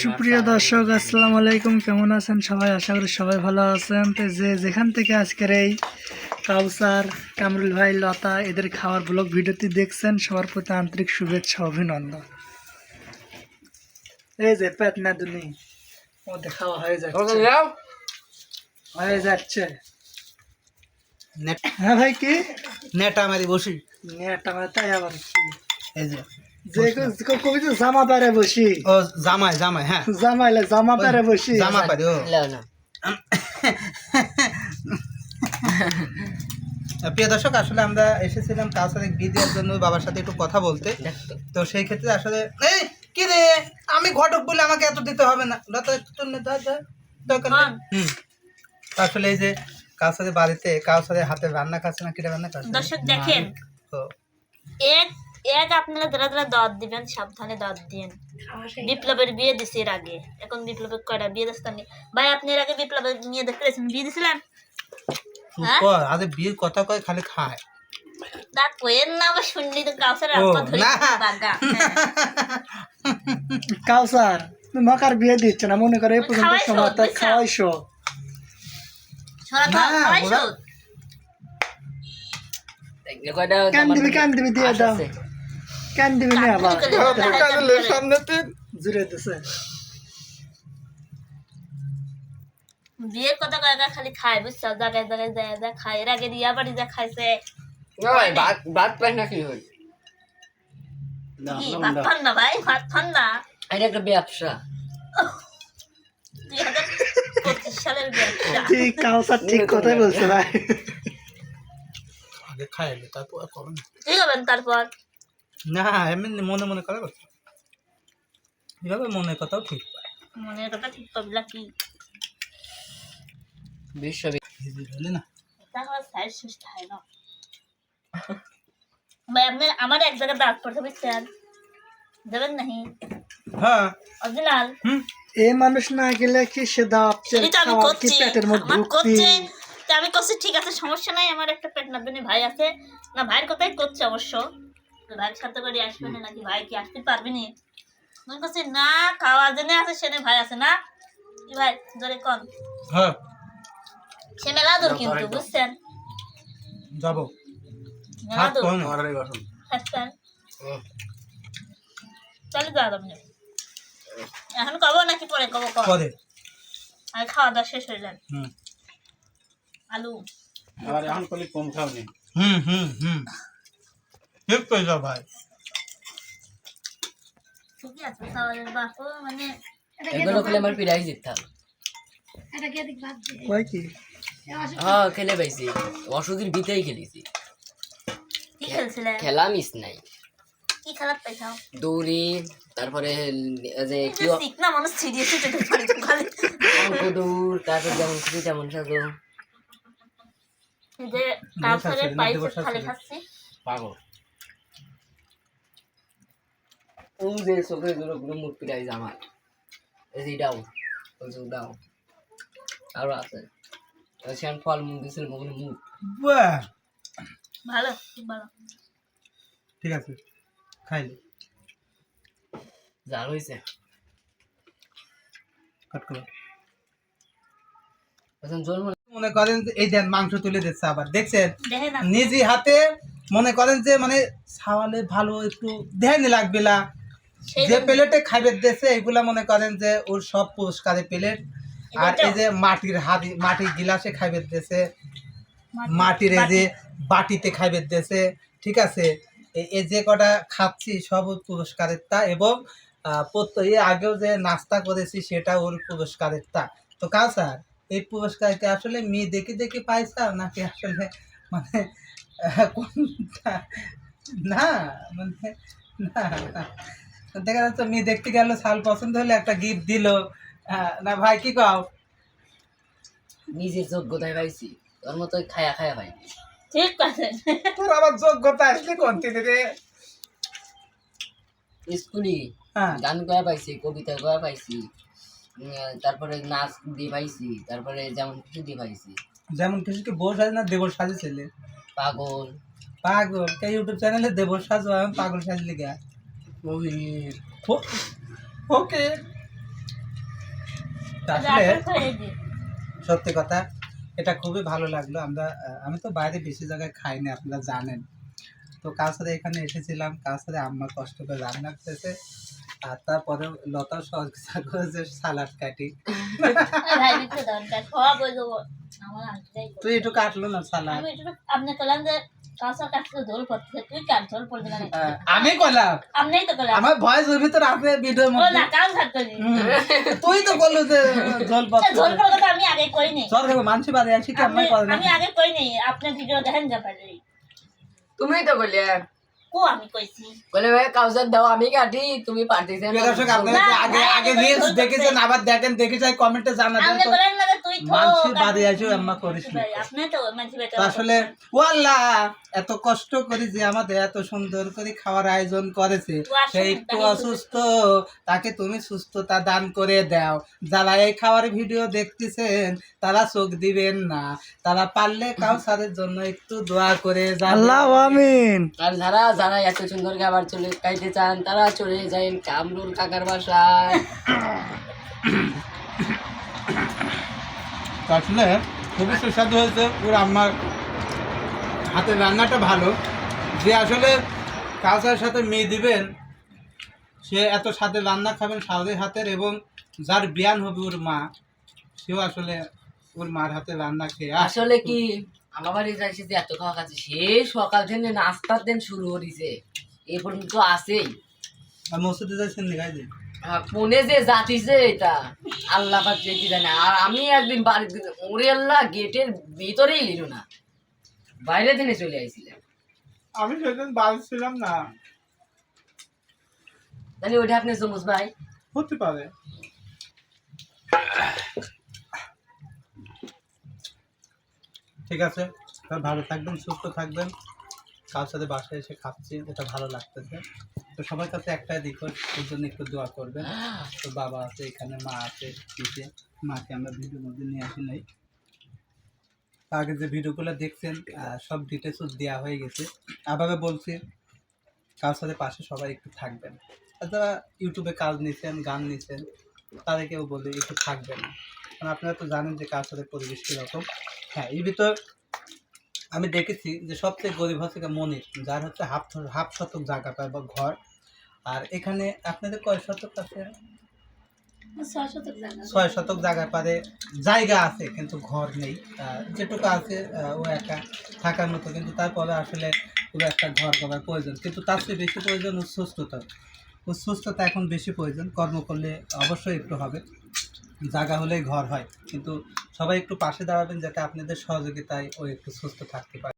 সুপ্রিয় দর্শক আসসালামু আলাইকুম। কেমন আছেন সবাই? আশা করি সবাই ভালো আছেন। তো যে যেখান থেকে আজকের এই কাউসার কামরুল ভাই লতা এদের খাওয়ার ব্লগ ভিডিওটি দেখছেন সবার প্রতি আন্তরিক শুভেচ্ছা অভিনন্দন। এই যে পেট না দুনি ওদের খাওয়া হয়ে যাচ্ছে। হয়ে যাচ্ছে? নেট। হ্যাঁ ভাই কি? নেটা মারি বসি। নেটা মানে তাই আবার কি? এই যে। যে কবি তো জামা পারে বসি। ও জামাই জামাই হ্যাঁ। জামাইলে জামা পারে বসি। জামা পারি ও। প্রিয় দর্শক আসলে আমরা এসেছিলাম কার সাথে বিয়ে জন্য বাবার সাথে একটু কথা বলতে। তো সেই ক্ষেত্রে আসলে এই কি রে? আমি ঘটক বলে আমাকে এত দিতে হবে না। তোর দরকার হুম। আসলে এই যে সাথে বাড়িতে কার হাতে রান্না খাচ্ছে না কিটা রান্না খাচ্ছে? দর্শক দেখেন তো এক এক আপনারা যারা যারা দর দিবেন সাবধানে দর দিন বিপ্লবের বিয়ে দিছে এর আগে। এখন বিপ্লবের কয়টা? বিয়ে দিচ্ছে ভাই আপনি এর আগে বিপ্লবের নিয়ে দেখতে গেছেন? বিয়ে দিছিলেন? হ্যাঁ? আরে বিয়ের কথা কয় খালি খায়। তা কোয়ের না আবার শুনলি তো কাউসার ও, ধরে বাগা। কাউসার মকার বিয়ে দিচ্ছে না মনে করে এই পর্যন্ত সময় তো খাওয়াইছো? কেন দিবি কেন দিবি দিয়ে দাও। কেন দিবি না আবার করে। সামনেতে জুড়ে দিছে বিয়ের কথা কয়েকটা খালি খায় বুঝছ জায়গায় জায়গায় যায় যা খায় এর আগে রিয়া বাড়ি যা খাইছে ভাত পাই না কি হয় কি ভাত খান না ভাই ভাত খান না এটা একটা ব্যবসা ঠিক কাউসার ঠিক কথাই বলছে ভাই আগে খাইলে তারপর আর কি করবেন তারপর না এমনি মনে মনে করে করছ এভাবে মনের কথাও ঠিক মনের কথা ঠিক পাবলা কি? বিশ্ব না। হয় না। ভাই আপনার আমার এক জায়গায় দাঁত পড়তে বুঝছেন? দেবেন নাহি? হ্যাঁ। অরিজিনাল। হুম। এই মানুষ না গেলে কি সে আমি কি করছি। পেটের মধ্যে আমি ঠিক আছে সমস্যা নাই। আমার একটা পেট নাববেনি ভাই আছে। না ভাইয়ের কথাই করছে অবশ্য। ভাইয়ের সাথে করে আসবে না নাকি? ভাই কি আসতে পারবি নি? মনে করছি না খাওয়া জেনে আছে সেনে ভাই আছে না? কি ভাই জোরে কন। হ্যাঁ। সে মেলা দূর কিন্তু বুঝছেন? যাব। মেলা দূর চলে যাও আপনি এখন কব নাকি পরে কব কব পরে। আর খাওয়া দাওয়া শেষ হয়ে যান হুম। আলু। আবার এখন করলে কম হুম হুম হুম। ঠিক কইছ ভাই ঠিকই আছে সওয়ালের বাপ মানে এগুলো খেলে আমার পিড়াই যেতাম কয় কি হ্যাঁ খেলে পাইছি ওষুধের ভিতেই খেলেছি কি খেলছিলে খেলা মিস নাই কি খেলার পাইছাও দৌড়ি তারপরে যে কি না মানুষ সিরিয়াস পারে তো খালি অঙ্ক দৌড় তারপর যেমন খুশি তেমন সাজো যে কাউসারের না, খালি খাচ্ছি পাগল যে চোখে গুলো গুলো মুখ পিড়াই আমার এই দাও ওই দাও আরও আছে সেখানে ফল মুখ মুখ মুখ ভালো ভালো। ঠিক আছে খাইলে জাল হয়েছে কাট করো। মনে মনে করেন যে এই দেন মাংস তুলে দিচ্ছে আবার দেখছেন? না। নিজে হাতে মনে করেন যে মানে ছাওয়ালে ভালো একটু দেয়নি লাগবে না। যে প্লেটে খাইবে দিয়েছে এগুলা মনে করেন যে ওর সব পুরস্কারের প্লেট। আর এই যে মাটির হাড়ি মাটির গিলাসে খাইবে দিয়েছে মাটির এই যে বাটিতে খাইবে দিয়েছে ঠিক আছে? এ- এই যে কটা খাচ্ছি সব পুরস্কারের তা এবং প্রত্যেক আগেও যে নাস্তা করেছি সেটা ওর পুরস্কারের তা। তো কাজ স্যার? এই পুরস্কার কি আসলে মেয়ে দেখে দেখে পাইছা নাকি আসলে মানে কোনটা? না মানে না। দেখা যাচ্ছে মেয়ে দেখতে গেল শাল পছন্দ হলে একটা গিফট দিল। না ভাই কি কাও? নিজের যোগ্যতায় পাইছি তোর মতো খায়া খায়া পাইনি। ঠিক আছে তোর আবার যোগ্যতা আসলে কোন তিনি রে? স্কুলে হ্যাঁ। গান করা পাইছি কবিতা করা পাইছি তারপরে নাচ দিয়ে পাইছি তারপরে যেমন কিছু দিয়ে পাইছি। যেমন কিছুকে বউ সাজে না দেবর সাজে ছেলে? পাগল। পাগল। কে ইউটিউব চ্যানেলে দেবর সাজো আমি পাগল সাজলি গা ওকে। তো আসলে। সত্যি কথা এটা খুবই ভালো লাগল। আমরা আমি তো বাইরে বেশি জায়গায় খাই না আপনারা জানেন। তো কাউসারে এখানে এসেছিলাম কাউসারে আম্মা কষ্ট করে রান্না করতেছে আর তারপরে লতা সহযোগিতা করেছে সালাড কাটি। আমার তুই একটু কাটলো না আমি একটু আপনি কলাম যে কাঁচা কাটতে ঝোল পড়ছে তুই কাট ঝোল পড়বে না আহ, আমি কইলাম আপনিই তো কলাম আমার ভয়েস ওর ভিতর আছে ভিডিওর ও মধ্যে। না কাল থাকতে দিন হুম। তুই তো বলল যে জল ঝোল কথা আমি আগে কই নেই জল মানুষ বাদে আসি কেমন আপনি- করে না। আমি আগে কই নেই আপনি ভিডিও দেখেন যা পারি। তুমি তো বললে। কো আমি কইছি। বলে ভাই কাউসার দাও আমি কাটি তুমি পারতেছেন প্রিয় দর্শক আপনারা না, যে আগে ভাই, আগে আমি রিলস বলতে দেখেছেন চাই। আবার দেখেন দেখে চাই কমেন্টে জানাবেন আপনি বলেন না তুই থো মানসি আসো আম্মা করিস না। আপনি তো মানসি বেটা আসলে ও আল্লাহ এত কষ্ট করে যে আমাদের এত সুন্দর করে খাওয়ার আয়োজন করেছে ও আসুন, সে একটু তাকে অসুস্থ তাকে তুমি সুস্থতা দান করে দাও। যারা এই খাওয়ার ভিডিও দেখতেছেন তারা চোখ দিবেন না। তারা পারলে কাউসারের জন্য একটু দোয়া করে যাবেন। আল্লাহ আমিন। আর যারা যারা এত সুন্দর খাবার চলে খাইতে চান তারা চলে যান কামরুল কাকার বাসায়। আসলে খুবই সুস্বাদু হয়েছে ওর আমার হাতের রান্নাটা ভালো। যে আসলে কাউসারের সাথে মেয়ে দিবেন সে এত সাথে রান্না খাবেন সাউদের হাতের এবং যার বিয়ান হবে ওর মা সেও আসলে ওর মার হাতে রান্না খেয়ে আসলে কি আমার বাড়ি যাইছে যে এত খাওয়া খাচ্ছে সে সকাল থেকে নাস্তার দিন শুরু করেছে। এ পর্যন্ত আছেই। আর মসজিদে যাচ্ছেন দেখাই আর ফোনে যে জাতিছে এটা আল্লাহ পাক যে কি জানে। আর আমি একদিন বাড়িতে ওরে আল্লাহ গেটের ভিতরেই লিল না। বাইরে থেকে চলে আইছিলাম। আমি সেদিন বাড়ি ছিলাম না। তাহলে ওইটা আপনি জমুস ভাই? হতে পারে। ঠিক আছে? তাহলে ভালো থাকবেন, সুস্থ থাকবেন। কার সাথে বাসায় এসে খাচ্ছি, এটা ভালো লাগতেছে। তো সবার কাছে একটাই রিকোয়েস্ট ওর জন্য একটু দোয়া করবেন। তো বাবা আছে এখানে, মা আছে পিছিয়ে মাকে আমরা ভিডিওর মধ্যে নিয়ে আসি নাই। আগে যে ভিডিওগুলো দেখছেন সব ডিটেলস দেওয়া হয়ে গেছে। আবার বলছি, কার সাথে পাশে সবাই একটু থাকবেন। আর যারা ইউটিউবে কাজ নিছেন, গান নিছেন, তাদেরকেও বলি, একটু থাকবেন। কারণ আপনারা তো জানেন যে কার সাথে পরিবেশ কীরকম। হ্যাঁ এর ভিতর আমি দেখেছি যে সবচেয়ে গরিব হচ্ছে মনির যার হচ্ছে হাফ হাফ শতক জায়গা পায় বা ঘর। আর এখানে আপনাদের কয় শতক আছে? ছয় শতক জায়গা ছয় শতক জায়গায় পারে জায়গা আছে কিন্তু ঘর নেই। যেটুকু আছে ও একা থাকার মতো কিন্তু তারপরে আসলে পুরো একটা ঘর করার প্রয়োজন। কিন্তু তার চেয়ে বেশি প্রয়োজন সুস্থতা। সুস্থতা এখন বেশি প্রয়োজন কর্ম করলে অবশ্যই একটু হবে। জায়গা হলেই ঘর হয়। কিন্তু সবাই একটু পাশে দাঁড়াবেন যাতে আপনাদের সহযোগিতায় ও একটু সুস্থ থাকতে পারে।